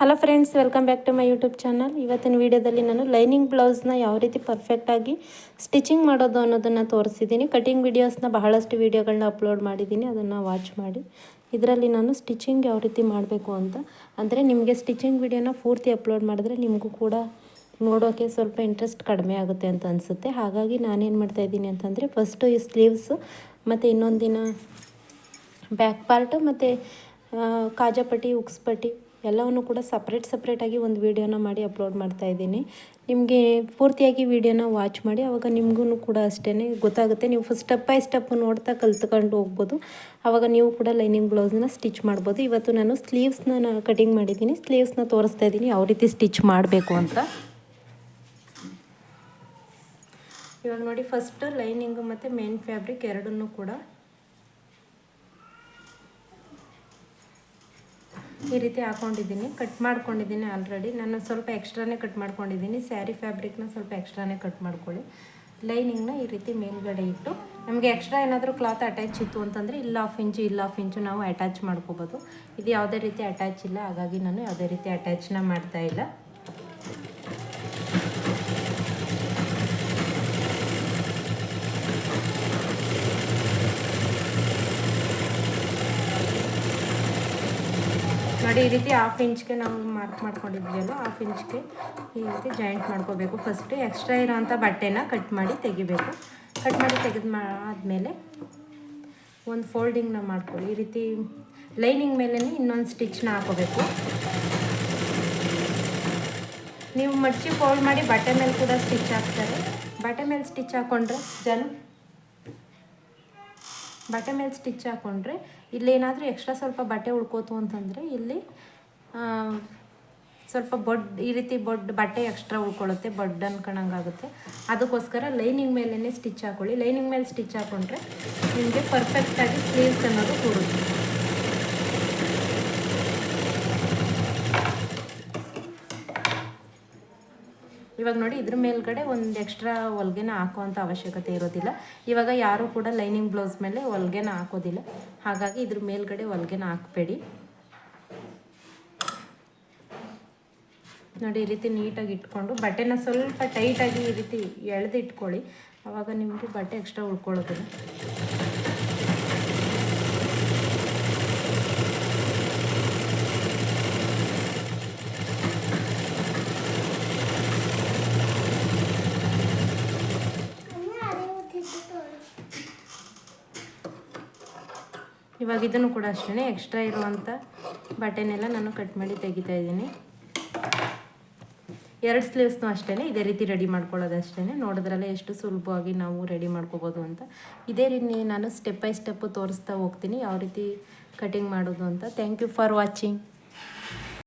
Hello friends welcome back to my YouTube channel ಇವತ್ತಿನ ವಿಡಿಯೋದಲ್ಲಿ ನಾನು ಲೈನಿಂಗ್ ಬ್ಲೌಸ್ನ ಯಾವ ರೀತಿ ಪರ್ಫೆಕ್ಟಾಗಿ ಸ್ಟಿಚಿಂಗ್ ಮಾಡೋದು ಅನ್ನೋದನ್ನು ತೋರಿಸಿದ್ದೀನಿ ಕಟಿಂಗ್ ವೀಡಿಯೋಸ್ನ ಬಹಳಷ್ಟು ವೀಡಿಯೋಗಳನ್ನ ಅಪ್ಲೋಡ್ ಮಾಡಿದ್ದೀನಿ ಅದನ್ನು ವಾಚ್ ಮಾಡಿ. ಇದರಲ್ಲಿ ನಾನು ಸ್ಟಿಚಿಂಗ್ ಯಾವ ರೀತಿ ಮಾಡಬೇಕು ಅಂತ. ಅಂದರೆ ನಿಮಗೆ ಸ್ಟಿಚಿಂಗ್ ವಿಡಿಯೋನ ಪೂರ್ತಿ ಅಪ್ಲೋಡ್ ಮಾಡಿದ್ರೆ ನಿಮಗೂ ಕೂಡ ನೋಡೋಕ್ಕೆ ಸ್ವಲ್ಪ ಇಂಟ್ರೆಸ್ಟ್ ಕಡಿಮೆ ಆಗುತ್ತೆ ಅಂತ ಅನಿಸುತ್ತೆ. ಹಾಗಾಗಿ ನಾನೇನು ಮಾಡ್ತಾಯಿದ್ದೀನಿ ಅಂತಂದರೆ ಫಸ್ಟು ಈ ಸ್ಲೀವ್ಸು ಮತ್ತು ಇನ್ನೊಂದಿನ ದಿನ ಬ್ಯಾಕ್ ಪಾರ್ಟು ಮತ್ತು ಕಾಜಾಪಟ್ಟಿ ಉಕ್ಸ್ಪಟ್ಟಿ ಎಲ್ಲವನ್ನು ಕೂಡ ಸಪ್ರೇಟ್ ಸಪ್ರೇಟಾಗಿ ಒಂದು ವೀಡಿಯೋನ ಮಾಡಿ ಅಪ್ಲೋಡ್ ಮಾಡ್ತಾ ಇದ್ದೀನಿ. ನಿಮಗೆ ಪೂರ್ತಿಯಾಗಿ ವೀಡಿಯೋನ ವಾಚ್ ಮಾಡಿ ಆವಾಗ ನಿಮಗೂ ಕೂಡ ಅಷ್ಟೇ ಗೊತ್ತಾಗುತ್ತೆ. ನೀವು ಫಸ್ಟ್ ಸ್ಟೆಪ್ ಬೈ ಸ್ಟೆಪ್ ನೋಡ್ತಾ ಕಲ್ತ್ಕೊಂಡು ಹೋಗ್ಬೋದು. ಆವಾಗ ನೀವು ಕೂಡ ಲೈನಿಂಗ್ ಬ್ಲೌಸ್ನ ಸ್ಟಿಚ್ ಮಾಡ್ಬೋದು. ಇವತ್ತು ನಾನು ಸ್ಲೀವ್ಸ್ನ ನಾನು ಕಟಿಂಗ್ ಮಾಡಿದ್ದೀನಿ. ಸ್ಲೀವ್ಸ್ನ ತೋರಿಸ್ತಾ ಇದ್ದೀನಿ. ಯಾವ ರೀತಿ ಸ್ಟಿಚ್ ಮಾಡಬೇಕು ಅಂತ. ಇವಾಗ ನೋಡಿ ಫಸ್ಟ್ ಲೈನಿಂಗು ಮತ್ತು ಮೇನ್ ಫ್ಯಾಬ್ರಿಕ್ ಎರಡನ್ನೂ ಕೂಡ ಈ ರೀತಿ ಹಾಕೊಂಡಿದ್ದೀನಿ. ಕಟ್ ಮಾಡ್ಕೊಂಡಿದ್ದೀನಿ ಆಲ್ರೆಡಿ ನಾನು ಸ್ವಲ್ಪ ಎಕ್ಸ್ಟ್ರಾನೇ ಕಟ್ ಮಾಡ್ಕೊಂಡಿದ್ದೀನಿ. ಸ್ಯಾರಿ ಫ್ಯಾಬ್ರಿಕ್ನ ಸ್ವಲ್ಪ ಎಕ್ಸ್ಟ್ರಾನೇ ಕಟ್ ಮಾಡ್ಕೊಳ್ಳಿ. ಲೈನಿಂಗ್ನ ಈ ರೀತಿ ಮೇಲ್ಗಡೆ ಇಟ್ಟು ನಮಗೆ ಎಕ್ಸ್ಟ್ರಾ ಏನಾದರೂ ಕ್ಲಾತ್ ಅಟ್ಯಾಚ್ ಇತ್ತು ಅಂತಂದರೆ ಇಲ್ಲ ಹಾಫ್ ಇಂಚು ಇಲ್ಲ ಹಾಫ್ ಇಂಚು ನಾವು ಅಟ್ಯಾಚ್ ಮಾಡ್ಕೋಬೋದು. ಇದು ಯಾವುದೇ ರೀತಿ ಅಟ್ಯಾಚ್ ಇಲ್ಲ. ಹಾಗಾಗಿ ನಾನು ಯಾವುದೇ ರೀತಿ ಅಟ್ಯಾಚ್ನ ಮಾಡ್ತಾ ನೋಡಿ, ಈ ರೀತಿ ಹಾಫ್ ಇಂಚ್ಗೆ ನಾವು ಮಾರ್ಕ್ ಮಾಡ್ಕೊಂಡಿದ್ವಲ್ಲ ಹಾಫ್ ಇಂಚ್ಗೆ ಈ ರೀತಿ ಜಾಯಿಂಟ್ ಮಾಡ್ಕೋಬೇಕು. ಫಸ್ಟು ಎಕ್ಸ್ಟ್ರಾ ಇರೋವಂಥ ಬಟ್ಟೆನ ಕಟ್ ಮಾಡಿ ತೆಗಿಬೇಕು. ಕಟ್ ಮಾಡಿ ತೆಗೆದು ಆದಮೇಲೆ ಒಂದು ಫೋಲ್ಡಿಂಗ್ನ ಮಾಡ್ಕೊಳ್ಳಿ. ಈ ರೀತಿ ಲೈನಿಂಗ್ ಮೇಲೇ ಇನ್ನೊಂದು ಸ್ಟಿಚ್ನ ಹಾಕೋಬೇಕು. ನೀವು ಮಡ್ಚಿ ಫೋಲ್ಡ್ ಮಾಡಿ ಬಟ್ಟೆ ಮೇಲೆ ಕೂಡ ಸ್ಟಿಚ್ ಹಾಕ್ತಾರೆ. ಬಟ್ಟೆ ಮೇಲೆ ಸ್ಟಿಚ್ ಹಾಕ್ಕೊಂಡ್ರೆ ಜನ ಬಟ್ಟೆ ಮೇಲೆ ಸ್ಟಿಚ್ ಹಾಕ್ಕೊಂಡ್ರೆ ಇಲ್ಲೇನಾದರೂ ಎಕ್ಸ್ಟ್ರಾ ಸ್ವಲ್ಪ ಬಟ್ಟೆ ಉಳ್ಕೋತು ಅಂತಂದರೆ ಇಲ್ಲಿ ಸ್ವಲ್ಪ ಬೊಡ್, ಈ ರೀತಿ ಬೊಡ್, ಬಟ್ಟೆ ಎಕ್ಸ್ಟ್ರಾ ಉಳ್ಕೊಳ್ಳುತ್ತೆ, ಬೊಡ್ ಅನ್ಕೊಳಂಗಾಗುತ್ತೆ ಅದಕ್ಕೋಸ್ಕರ ಲೈನಿಂಗ್ ಮೇಲೇ ಸ್ಟಿಚ್ ಹಾಕೊಳ್ಳಿ. ಲೈನಿಂಗ್ ಮೇಲೆ ಸ್ಟಿಚ್ ಹಾಕ್ಕೊಂಡ್ರೆ ನಿಮಗೆ ಪರ್ಫೆಕ್ಟಾಗಿ ಸ್ಲೀವ್ಸ್ ಅನ್ನೋದು ಕೂರುತ್ತೆ. ಇವಾಗ ನೋಡಿ ಇದ್ರ ಮೇಲ್ಗಡೆ ಒಂದು ಎಕ್ಸ್ಟ್ರಾ ಹೊಲ್ಗೆನ ಹಾಕುವಂಥ ಅವಶ್ಯಕತೆ ಇರೋದಿಲ್ಲ. ಇವಾಗ ಯಾರೂ ಕೂಡ ಲೈನಿಂಗ್ ಬ್ಲೌಸ್ ಮೇಲೆ ಹೊಲ್ಗೆನ ಹಾಕೋದಿಲ್ಲ. ಹಾಗಾಗಿ ಇದ್ರ ಮೇಲ್ಗಡೆ ಹೊಲ್ಗೆನ ಹಾಕಬೇಡಿ. ನೋಡಿ ಈ ರೀತಿ ನೀಟಾಗಿ ಇಟ್ಕೊಂಡು, ಬಟ್ಟೆನ ಸ್ವಲ್ಪ ಟೈಟಾಗಿ ಈ ರೀತಿ ಎಳೆದು ಇಟ್ಕೊಳ್ಳಿ ಆವಾಗ ನಿಮಗೆ ಬಟ್ಟೆ ಎಕ್ಸ್ಟ್ರಾ ಉಳ್ಕೊಳ್ಳೋದಿಲ್ಲ. ಇವಾಗ ಇದನ್ನು ಕೂಡ ಅಷ್ಟೇ ಎಕ್ಸ್ಟ್ರಾ ಇರುವಂಥ ಬಟನೆಲ್ಲ ನಾನು ಕಟ್ ಮಾಡಿ ತೆಗಿತಾ ಇದ್ದೀನಿ. ಎರಡು ಸ್ಲೀವ್ಸ್ನು ಅಷ್ಟೇ ಇದೇ ರೀತಿ ರೆಡಿ ಮಾಡ್ಕೊಳ್ಳೋದು ಅಷ್ಟೇ ನೋಡಿದ್ರಲ್ಲೇ ಎಷ್ಟು ಸುಲಭವಾಗಿ ನಾವು ರೆಡಿ ಮಾಡ್ಕೋಬೋದು ಅಂತ. ಇದೇ ರೀತಿ ನಾನು ಸ್ಟೆಪ್ ಬೈ ಸ್ಟೆಪ್ಪು ತೋರಿಸ್ತಾ ಹೋಗ್ತೀನಿ, ಯಾವ ರೀತಿ ಕಟಿಂಗ್ ಮಾಡೋದು ಅಂತ. Thank you for watching